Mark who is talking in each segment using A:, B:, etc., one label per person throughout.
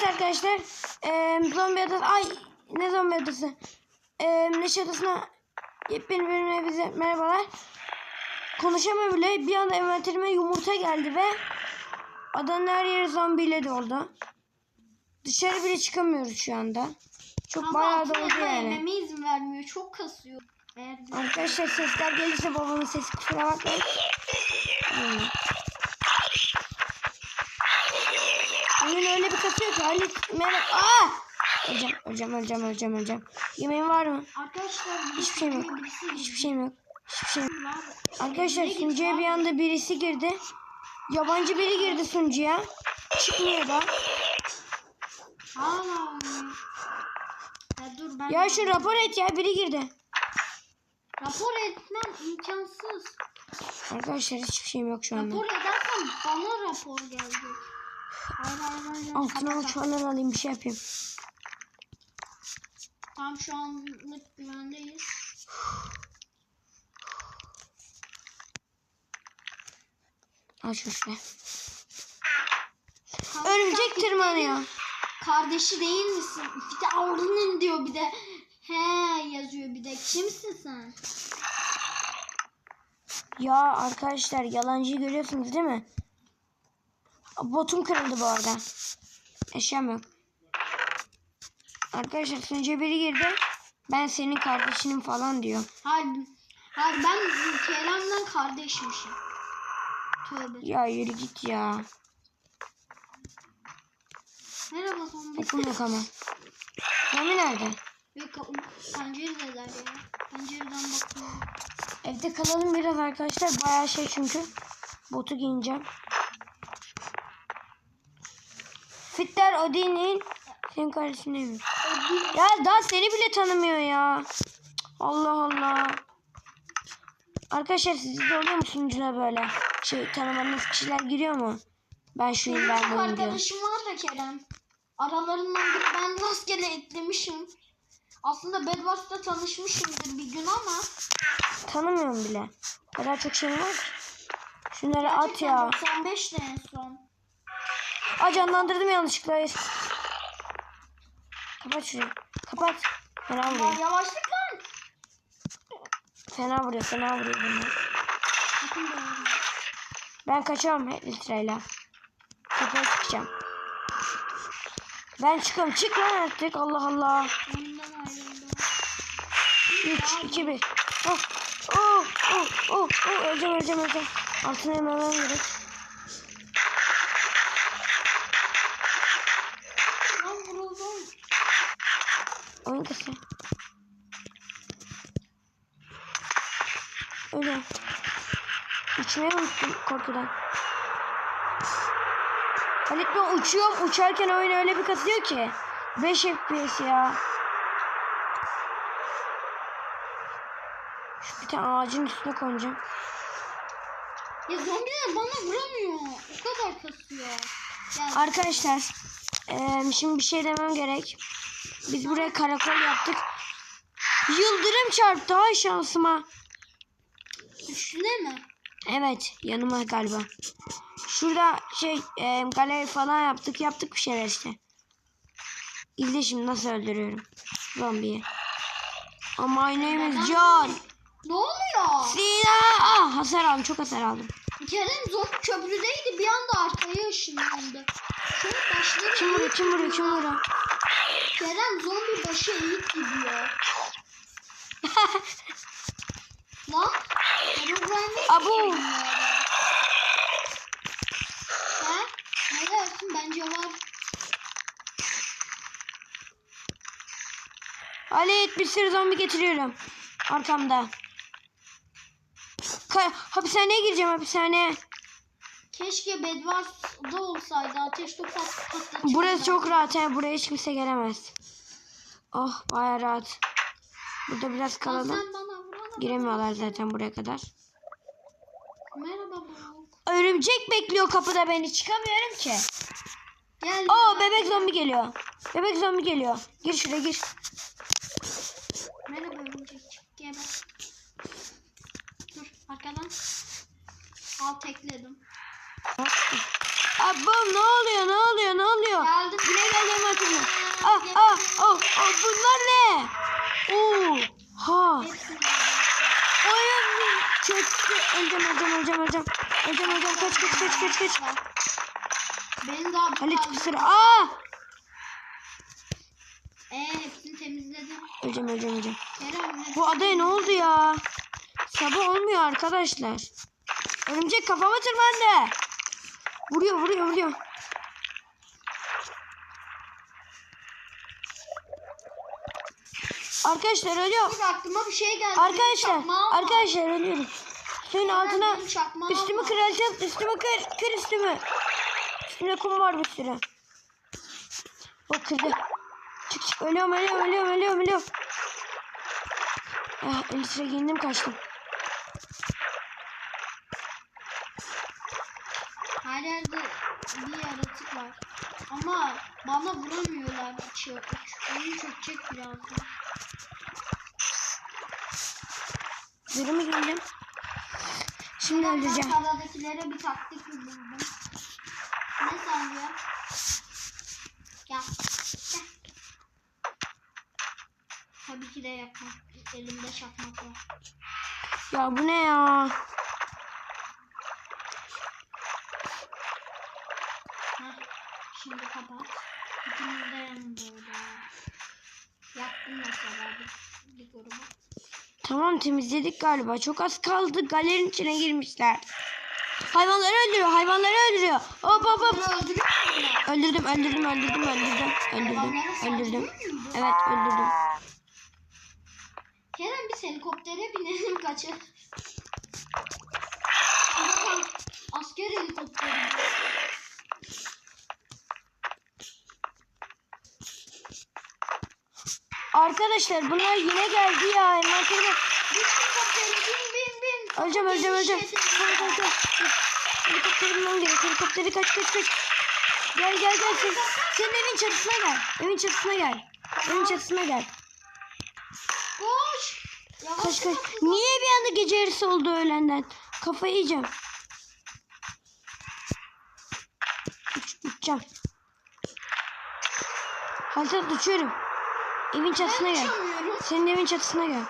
A: Evet arkadaşlar. Ee, zombi adası. Ay ne zombi adası? Ee, Neşe adasına yepyeni bölümüne bize merhabalar. Konuşamıyor bile. Bir anda envanterime yumurta geldi ve adanın her yeri zombiyle doldu. Dışarı bile çıkamıyoruz şu anda. Çok
B: Kanka
A: bayağı doldu yani.
B: izin vermiyor. Çok kasıyor. Eğer
A: Arkadaşlar sesler gelirse babamın sesi kusura bakmayın. Hmm. Halit merhaba. Aa! Öleceğim, öleceğim, öleceğim, öleceğim, öleceğim. Yemeğin var mı?
B: Arkadaşlar
A: Hiçbir şeyim yok.
B: birisi
A: Hiçbir şeyim yok. Hiçbir şeyim yok. Arkadaşlar sunucuya bir anda birisi girdi. Yabancı biri girdi sunucuya. Çıkmıyor da.
B: Aa. Ya dur ben
A: Ya şu rapor et ya biri girdi.
B: rapor etmem imkansız.
A: Arkadaşlar hiçbir şeyim yok şu anda.
B: Rapor edersen bana rapor gelecek. Hayır hayır hayır.
A: Altına uçağından alayım bir şey yapayım.
B: Tam şu anlık güvendeyiz.
A: Al şu şuraya. Örümcek tırmanıyor.
B: Kardeşi değil misin? Bir de Avrun'un diyor bir de. He yazıyor bir de. Kimsin sen?
A: Ya arkadaşlar yalancıyı görüyorsunuz değil mi? Botum kırıldı bu arada. Eşyam yok. Arkadaşlar sunucuya biri girdi. Ben senin kardeşinim falan diyor.
B: Hayır, hayır ben Kerem'den kardeşmişim. Tövbe.
A: Ya yürü git ya.
B: Merhaba zombi.
A: Okum yok ama. Mami nerede?
B: Ka- penceredeler ya. Pencereden bakıyorum.
A: Evde kalalım biraz arkadaşlar. Bayağı şey çünkü. Botu giyineceğim. Fitler Odin'in senin kardeşin değil mi? Ya daha seni bile tanımıyor ya. Allah Allah. Arkadaşlar sizde de oluyor mu sunucuna böyle? Şey tanımadığınız kişiler giriyor mu? Ben şuyum ben
B: Benim
A: buyum diyor.
B: arkadaşım var da Kerem. Aralarından biri ben rastgele eklemişim. Aslında Bedwars'ta tanışmışımdır bir gün ama.
A: Tanımıyorum bile. O kadar çok şey var ki. Şunları at ya.
B: 95'te en son.
A: Aa canlandırdım yanlışlıkla. Hayır. Kapat şurayı. Kapat. Fena
B: Ya
A: vuruyor.
B: yavaşlık lan.
A: Fena vuruyor. Fena vuruyor bunlar. Ben kaçıyorum litreyle. Tepeye çıkacağım. Ben çıkıyorum. Çık lan artık. Allah Allah.
B: Ondan ayrıldım.
A: 3, 2, 1. Oh, oh, oh, oh, oh. Öleceğim, öleceğim, öleceğim. Altına yememem gerek. Uçmayı unuttum korkudan. Halit ben uçuyorum. Uçarken oyun öyle bir kasıyor ki. 5 FPS ya. Şu bir tane ağacın üstüne koyacağım.
B: Ya zombiler bana vuramıyor. O kadar kasıyor. Ya
A: Arkadaşlar eee, şimdi bir şey demem gerek. Biz buraya karakol yaptık. Yıldırım çarptı ay şansıma.
B: üstüne mi?
A: Evet yanıma galiba. Şurada şey e, galeri falan yaptık. Yaptık bir şeyler işte. İzle şimdi nasıl öldürüyorum. Zombiyi. Ama my name is John.
B: Ne oluyor?
A: Sina. Ah hasar aldım. Çok hasar aldım.
B: Kerem zombi köprüdeydi bir anda arkaya ışınlandı. Şunun başları
A: Kim vuruyor? Kim vuruyor? Kim vuruyor?
B: Kerem zombi başı eğik gidiyor. Lan
A: Abu.
B: Ha? Ne dersin? Bence var.
A: Halit bir sürü zombi getiriyorum. Arkamda. Ka hapishaneye gireceğim hapishaneye.
B: Keşke Bedwars'da olsaydı. Ateş topu patlatacak.
A: Burası çok rahat. He. Buraya hiç kimse gelemez. Oh baya rahat. Burada biraz kalalım.
B: Vurana.
A: Giremiyorlar zaten buraya kadar.
B: Merhaba Burak.
A: Örümcek bekliyor kapıda beni. Çıkamıyorum ki.
B: Gel.
A: Oo bebek zombi geliyor. Bebek zombi geliyor. Gir şuraya gir.
B: Merhaba örümcek. Geber. Dur arkadan. Al tekledim.
A: Abim ne oluyor ne oluyor ne oluyor?
B: Geldim.
A: Güle güle ah, ah, oh, oh, bunlar ne? Oo, ha.
B: Hepsini
A: Oyun çöktü. Öleceğim, öleceğim, öleceğim, Öleceğim, öleceğim. Kaç, kaç, kaç, kaç, kaç.
B: Benim daha bir
A: Halit bir sıra. Aa!
B: Ee, hepsini temizledim.
A: Öleceğim, öleceğim.
B: Kerem
A: Bu adaya ne oldu ya? Sabah olmuyor arkadaşlar. Örümcek kafama tırmandı. Vuruyor, vuruyor, vuruyor. Arkadaşlar ölüyor.
B: Dur aklıma bir şey geldi.
A: Arkadaşlar, arkadaşlar ölüyorum. Suyun altına üstümü kıracağım. Üstümü kır, kır üstümü. Üstümde kum var bir sürü. O kırdı. Çık çık ölüyorum, ölüyorum, ölüyorum, ölüyorum, ölüyorum. Ah, elbise giyindim kaçtım.
B: Her yerde bir yaratık var. Ama bana vuramıyorlar. Çö oyun çökecek birazdan.
A: Zırhımı giyindim. Şimdi
B: Ben
A: öleceğim.
B: Karadakilere bir taktik buldum. Ne saniye? Gel. Gel. Tabii ki de yakmak. Elimde çakmak var.
A: Ya bu ne ya?
B: Heh. Şimdi kapat. İkimiz de yanında orada. Yaktım mesela bir, bir grubu.
A: Tamam temizledik galiba. Çok az kaldı. Galerinin içine girmişler. Hayvanları öldürüyor. Hayvanları öldürüyor. Hop hop hop. Öldürdüm, öldürdüm, öldürdüm, öldürdüm, öldürdüm, öldürdüm. Evet, öldürdüm.
B: Kerem biz helikoptere binelim kaçır. Asker helikopteri.
A: Arkadaşlar bunlar yine geldi ya.
B: Bin.
A: Öleceğim, öleceğim, öleceğim. Koy, koy, koy. Helikopteri bulmam gerek. Helikopteri kaç, kaç, kaç. Gel, gel, gel. Sen, senin evin çatısına gel. Evin çatısına gel. Evin çatısına gel.
B: Koş.
A: Kaç, kaç. Niye bir anda gece yarısı oldu öğlenden? Kafayı yiyeceğim. Uç, uçacağım. Hazır uçuyorum. Evin çatısına
B: Ben
A: gel.
B: uçamıyorum.
A: Senin evin çatısına gel.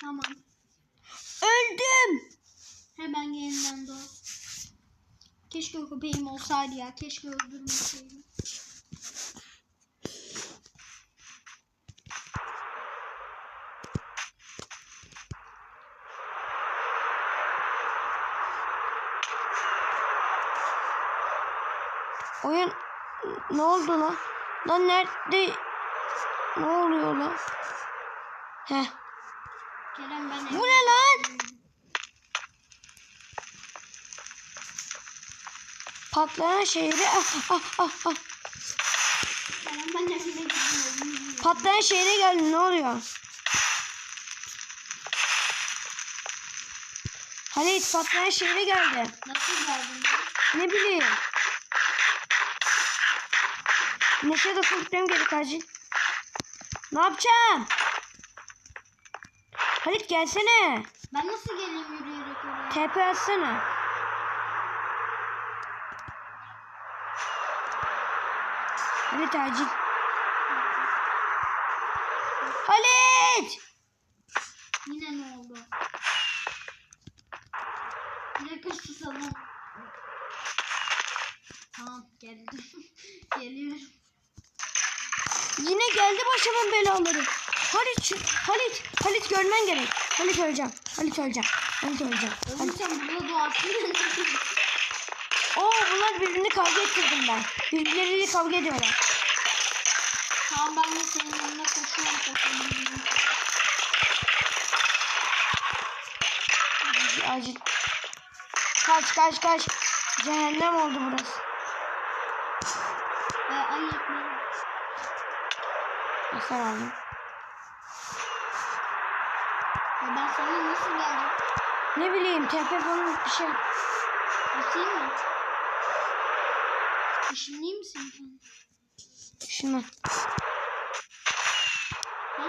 B: Tamam.
A: Öldüm.
B: Hemen yeniden doğ. Keşke köpeğim olsaydı ya. Keşke öldürmeseydim.
A: Oyun ne oldu lan? Lan nerede? Ne oluyor lan? Heh.
B: Kerem ben
A: Bu ne lan? Patlayan şehri ah ah ah ah.
B: Kerem ben evine.
A: Patlayan şehre geldi ne oluyor? Halit patlayan şehre geldi.
B: Nasıl geldin?
A: Ne bileyim. Neşe de gitmem gerek acil. Ne yapacağım? Halit gelsene.
B: Ben nasıl geleyim yürüyerek oraya?
A: TP atsana. Halit acil. Halit!
B: Yine ne oldu? Yine kız susalım. Tamam geldim. Geliyorum.
A: Yine geldi başımın belaları. Halit, Halit, Halit görmen gerek. Halit öleceğim. Halit öleceğim. Halit öleceğim. Halit.
B: doğarsın.
A: Oo bunlar birbirini kavga ettirdim ben. Birbirleriyle kavga ediyorlar.
B: tamam ben de senin yanına koşuyorum koşuyorum.
A: Acil. Kaç kaç kaç. Cehennem oldu burası.
B: Ve ay ekmeği.
A: Hasar aldım.
B: Ya ben sana nasıl geldim?
A: Ne bileyim tepe falan bir şey.
B: Basayım mı? Işınlayayım mı seni? Ha?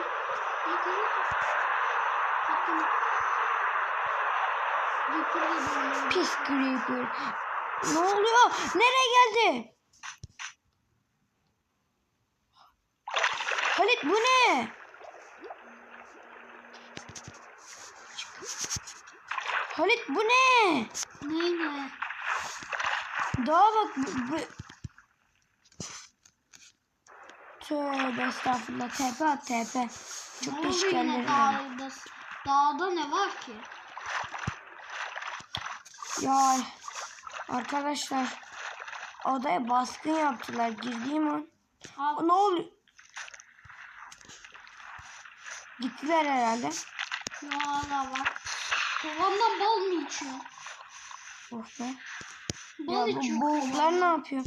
B: Yukarı gidiyorum.
A: Pis creeper. Ne oluyor? Nereye geldi? Halit bu ne? Halit bu ne?
B: Ne ne?
A: Daha bak bu, bu... Tövbe estağfurullah TP at TP. Çok geldi.
B: dağda? Dağda ne var ki?
A: Ya arkadaşlar odaya baskın yaptılar. Girdiğim an.
B: Abi,
A: Ne oluyor? Gittiler herhalde.
B: hala var. Kovandan bal mı içiyor?
A: Oh be. Ya
B: Bal
A: bu
B: içiyor.
A: boğuklar
B: kovandan.
A: ne yapıyor?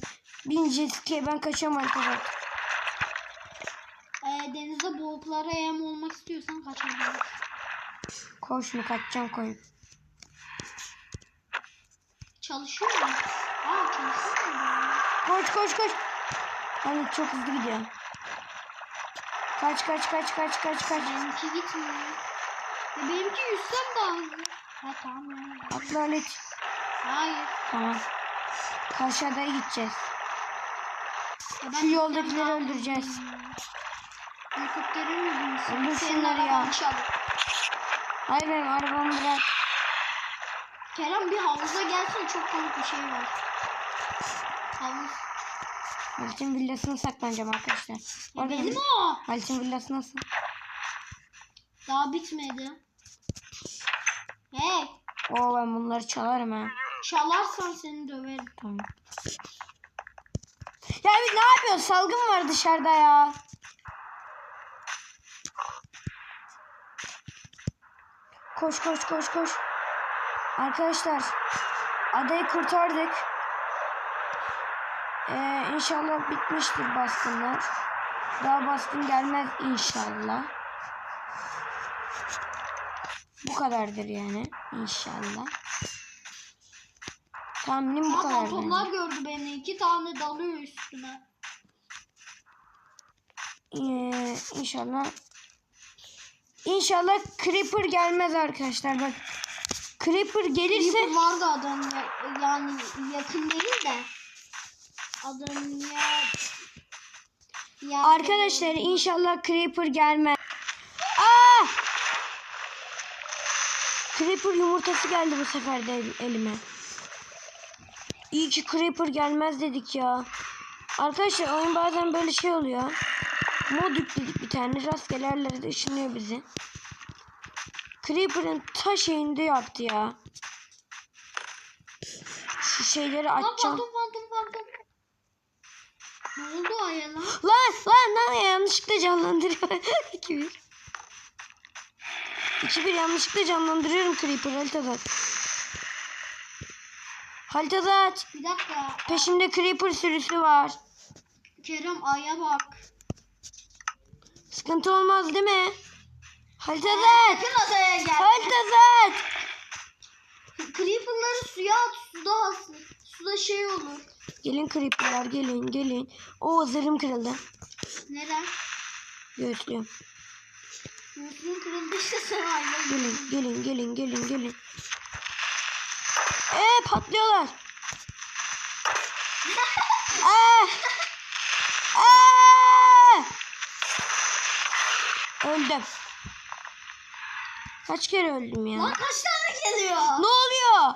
A: Bin jet ski'ye ben kaçamam arkadaşlar.
B: Ee, denize boğuklara yem olmak istiyorsan kaçabilirsin.
A: Koş mu kaçacağım koyup.
B: Çalışıyor mu? Aa çalışıyor mu?
A: Koş koş koş. Halit çok hızlı gidiyor. Kaç kaç kaç kaç kaç kaç.
B: Benimki gitmiyor. E, benimki yüzsem daha hızlı. Ha tamam ya.
A: Atla Halit.
B: Hayır.
A: Tamam. Karşı adaya gideceğiz.
B: Ya
A: Şu yoldakileri öldüreceğiz.
B: hızlıyım ya. Helikopterin mi binsin?
A: Öldür şunları ya.
B: çalın.
A: Hayır benim arabamı bırak.
B: Kerem bir havuza gelsin çok komik bir şey var. Havuz.
A: Halit'in villasına saklanacağım arkadaşlar.
B: Ya
A: Orada
B: benim o.
A: Halit'in villası nasıl?
B: Daha bitmedi. Hey.
A: Oo ben bunları çalarım ha.
B: Çalarsan seni döverim.
A: Tamam. Ya bir ne yapıyorsun? Salgın var dışarıda ya. Koş koş koş koş. Arkadaşlar adayı kurtardık. Ee, inşallah bitmiştir baskınlar. Daha baskın gelmez inşallah. Bu kadardır yani inşallah. Tahminim bu
B: Aa,
A: kadar. bence.
B: fantomlar gördü beni. iki tane dalıyor üstüme.
A: Ee, inşallah İnşallah Creeper gelmez arkadaşlar bak. Creeper gelirse
B: Creeper vardı adam ya, yani yakın değil de. Adam ya. ya
A: arkadaşlar inşallah Creeper gelmez. Aa! Creeper yumurtası geldi bu sefer de el- elime. İyi ki Creeper gelmez dedik ya. Arkadaşlar oyun bazen böyle şey oluyor. Mod yükledik bir tane. Rastgele yerlere de ışınlıyor bizi. Creeper'ın ta şeyinde yaptı ya. Şu şeyleri açacağım.
B: Fantom fantom fantom. Ne oldu aya lan?
A: Lan lan yanlışlıkla canlandırıyor. 2-1. 2-1 yanlışlıkla canlandırıyorum Creeper Halitazat. Halitazat.
B: Bir dakika.
A: Peşimde Creeper sürüsü var.
B: Kerem aya bak.
A: Sıkıntı olmaz değil mi? Halitazat.
B: Sakın adaya gel.
A: Halitazat.
B: Creeper'ları suya at. Suda Suda şey olur.
A: Gelin Creeper'lar gelin gelin. O zırhım kırıldı.
B: Neren?
A: Göğüslüyorum.
B: Yüzün kırıldıysa sen ayrıl.
A: Gelin gelin gelin gelin gelin. Ee patlıyorlar. Aa! Aa! Öldüm. Kaç kere öldüm ya?
B: Lan kaç tane geliyor?
A: Ne oluyor?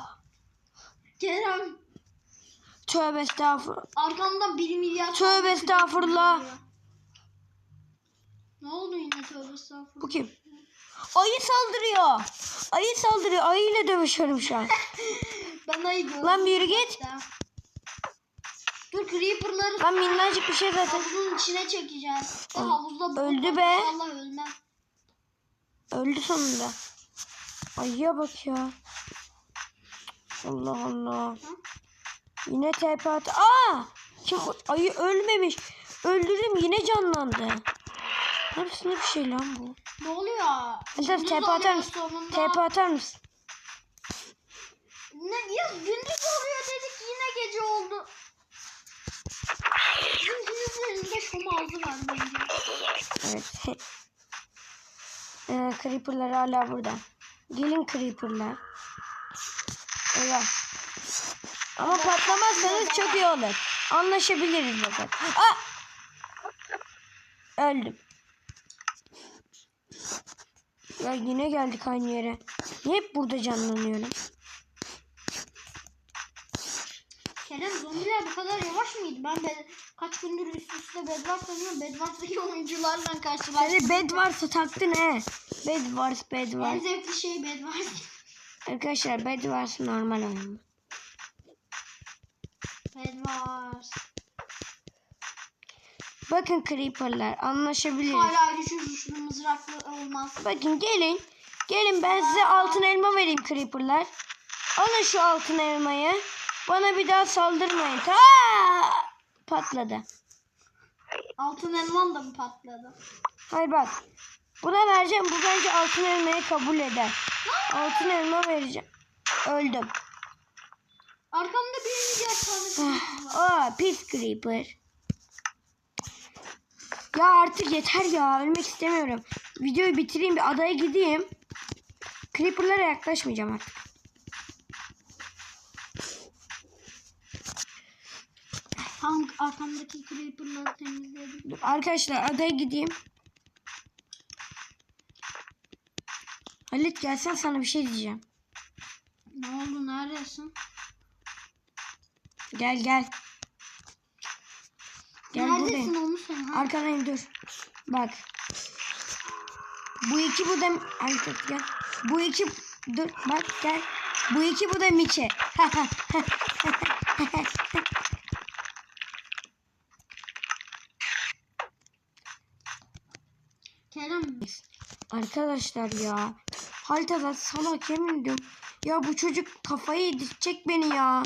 B: Kerem
A: Tövbe estağfurullah.
B: arkamdan 1 milyar.
A: Tövbe estağfurullah.
B: Ne oldu yine tövbe estağfurullah?
A: Bu kim? Ayı saldırıyor. Ayı saldırıyor. Ayıyla dövüşüyorum şu an.
B: Ben ayı gördüm.
A: Lan bir yürü git.
B: Dur creeper'ları
A: Lan minnacık bir şey zaten.
B: havuzun içine çekeceğim. Ve
A: Öl-
B: havuzda
A: öldü be.
B: İnşallah ölmem.
A: Öldü sonunda. Ayıya bak ya. Allah Allah. Yine TP at. Aa! Ayı ölmemiş. Öldürdüm yine canlandı. Hepsinde bir şey lan bu.
B: Ne oluyor?
A: Mesela TP atar mısın? TP atar mısın?
B: Ne, ya gündüz oluyor dedik yine gece oldu. Bizim elinde şom var bence.
A: Evet. ee, creeper'lar hala burada. Gelin creeper'lar. Eyvah. Ama patlamazsanız çok iyi olur. Anlaşabiliriz bakalım. Aa! Öldüm. Ya yine geldik aynı yere. Niye hep burada canlanıyorum?
B: Kerem zombiler bu kadar yavaş mıydı? Ben be, kaç gündür üst üste Bedwars oynuyorum. Bedwars'taki oyuncularla karşılaştım.
A: Hani bed varsa taktın he. Bed vars bed
B: En zevkli şey Bedwars.
A: Arkadaşlar bed vars normal oyun.
B: Bedwars.
A: Bakın creeperlar anlaşabiliriz.
B: Hala güçlü güçlü mızraklı olmaz.
A: Bakın gelin. Gelin ben size altın elma vereyim creeperlar. Alın şu altın elmayı. Bana bir daha saldırmayın. Ta patladı.
B: Altın elman da mı patladı?
A: Hayır bak. Buna vereceğim. Bu bence altın elmayı kabul eder. Altın elma vereceğim. Öldüm.
B: Arkamda bir diğer var.
A: Aa pis creeper. Ya artık yeter ya. Ölmek istemiyorum. Videoyu bitireyim bir adaya gideyim. Creeper'lara yaklaşmayacağım artık.
B: Tam arkamdaki creeper'ları temizledim.
A: Dur, arkadaşlar adaya gideyim. Halit gelsen sana bir şey diyeceğim.
B: Ne oldu neredesin?
A: Gel gel. Gel
B: Neredesin
A: buradayım.
B: onu sen? Ha?
A: Arkadayım dur. Bak. Bu iki bu da Ay dur gel. Bu iki dur bak gel. Bu iki bu da Miçe.
B: Kerem
A: Arkadaşlar ya. Halta da salak yemin ediyorum. Ya bu çocuk kafayı yedirtecek beni ya.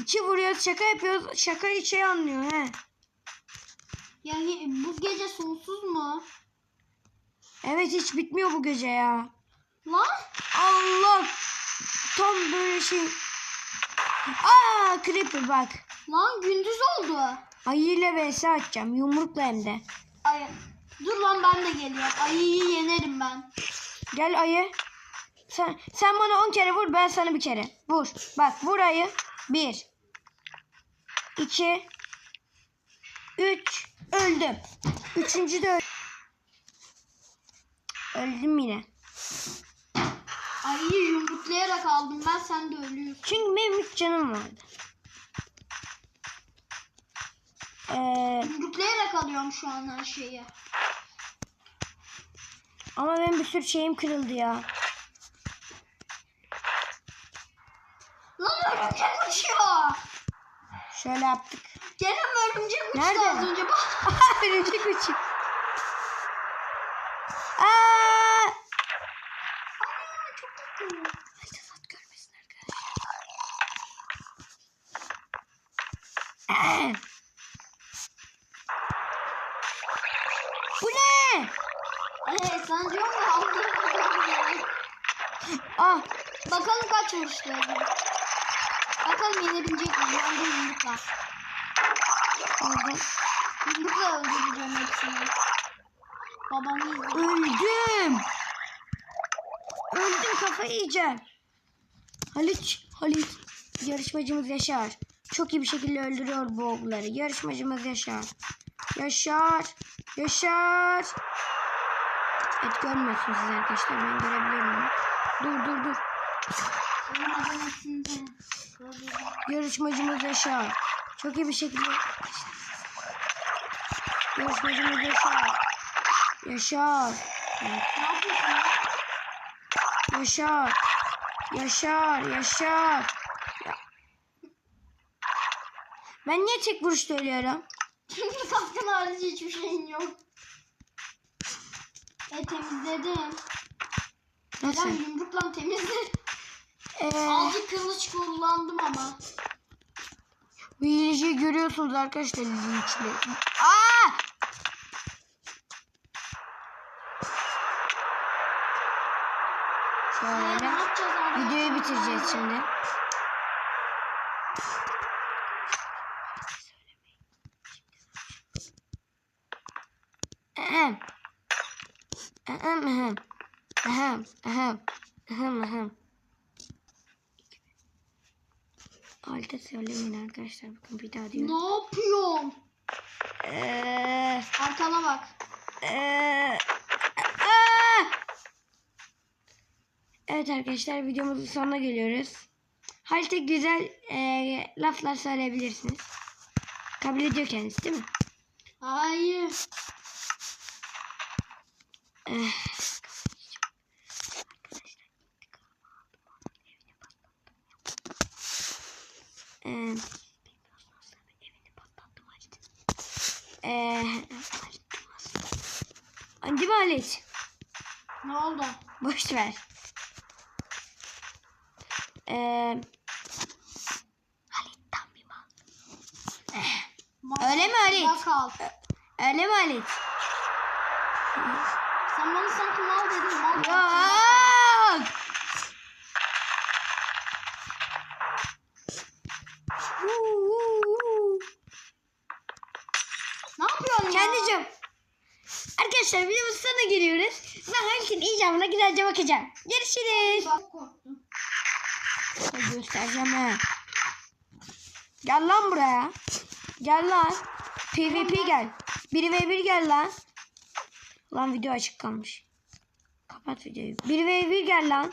A: İki vuruyoruz şaka yapıyoruz. Şakayı şey anlıyor he.
B: yani bu gece sonsuz mu?
A: Evet hiç bitmiyor bu gece ya.
B: Lan
A: Allah. Tam böyle şey. Aa creeper bak.
B: lan gündüz oldu.
A: Ayıyla vs atacağım. Yumrukla hem de.
B: Ay dur lan ben de geliyorum. Ayıyı yenerim ben.
A: Gel ayı. Sen, sen bana 10 kere vur ben sana bir kere. Vur. Bak vur ayı. 1 2 3 Öldüm. Üçüncü de öldüm. Öldüm yine.
B: Ayıyı yumruklayarak aldım ben sen de ölüyorsun.
A: Çünkü benim üç canım vardı. Ee,
B: Yumruklayarak alıyorum şu an her şeyi.
A: ama benim bir sürü şeyim kırıldı ya.
B: Lan örümcek uçuyor.
A: Şöyle yaptık.
B: Kerem örümcek uçtu
A: Nerede?
B: az önce bak.
A: Örümcek uçuyor. Aa!
B: Çok tatlı.
A: Altazat görmesin arkadaşlar. Bu ne?
B: Ee, sen diyor mu?
A: Ah
B: Bakalım kaç vuruştu öldü. Bakalım yenebilecek mi? Yandı yumrukla. öldüreceğim hepsini. Babamı.
A: Öldüm. Öldüm kafayı yiyeceğim. Halit, Halit. Yarışmacımız Yaşar. Çok iyi bir şekilde öldürüyor bu oğulları. Yarışmacımız Yaşar. Yaşar. Yaşar. Evet görmüyorsunuz siz arkadaşlar. Ben görebiliyorum. Dur dur dur. Yarışmacımız Yaşar. Çok iyi bir şekilde. Yarışmacımız Yaşar. Yaşar. Yaşar. Yaşar. Yaşar. Ya. Ben niye tek vuruşta ölüyorum?
B: Çünkü kaskın harici hiçbir şeyin yok. E temizledim.
A: Nasıl?
B: Ben yumrukla temizledim.
A: Ee,
B: kullandım ama.
A: bu hileciyi görüyorsunuz arkadaşlar linçli. Aa!
B: Ee,
A: Şöyle.
B: abi?
A: Videoyu bitireceğiz şimdi. arkadaşlar bakın bir daha diyorum.
B: Ne yapıyorsun?
A: Ee,
B: Arkana bak.
A: Ee, aa! evet arkadaşlar videomuzun sonuna geliyoruz. Halte güzel e, laflar söyleyebilirsiniz. Kabul ediyor kendisi değil mi?
B: Hayır.
A: Eh. Boş ver. Eee Halit tam bir mal. Öyle mi Halit?
B: Bak al.
A: Öyle mi Halit?
B: Sen bana sanki mal dedin. Mal.
A: Yok.
B: Ne yapıyorsun ya?
A: Kendicim. Arkadaşlar videomuz sonuna geliyoruz. Ben İcabına güzelce bakacağım. Görüşürüz. Göstereceğim ha. Gel lan buraya. Gel lan. PvP gel. 1v1 gel lan. Lan video açık kalmış. Kapat videoyu. 1v1 gel lan.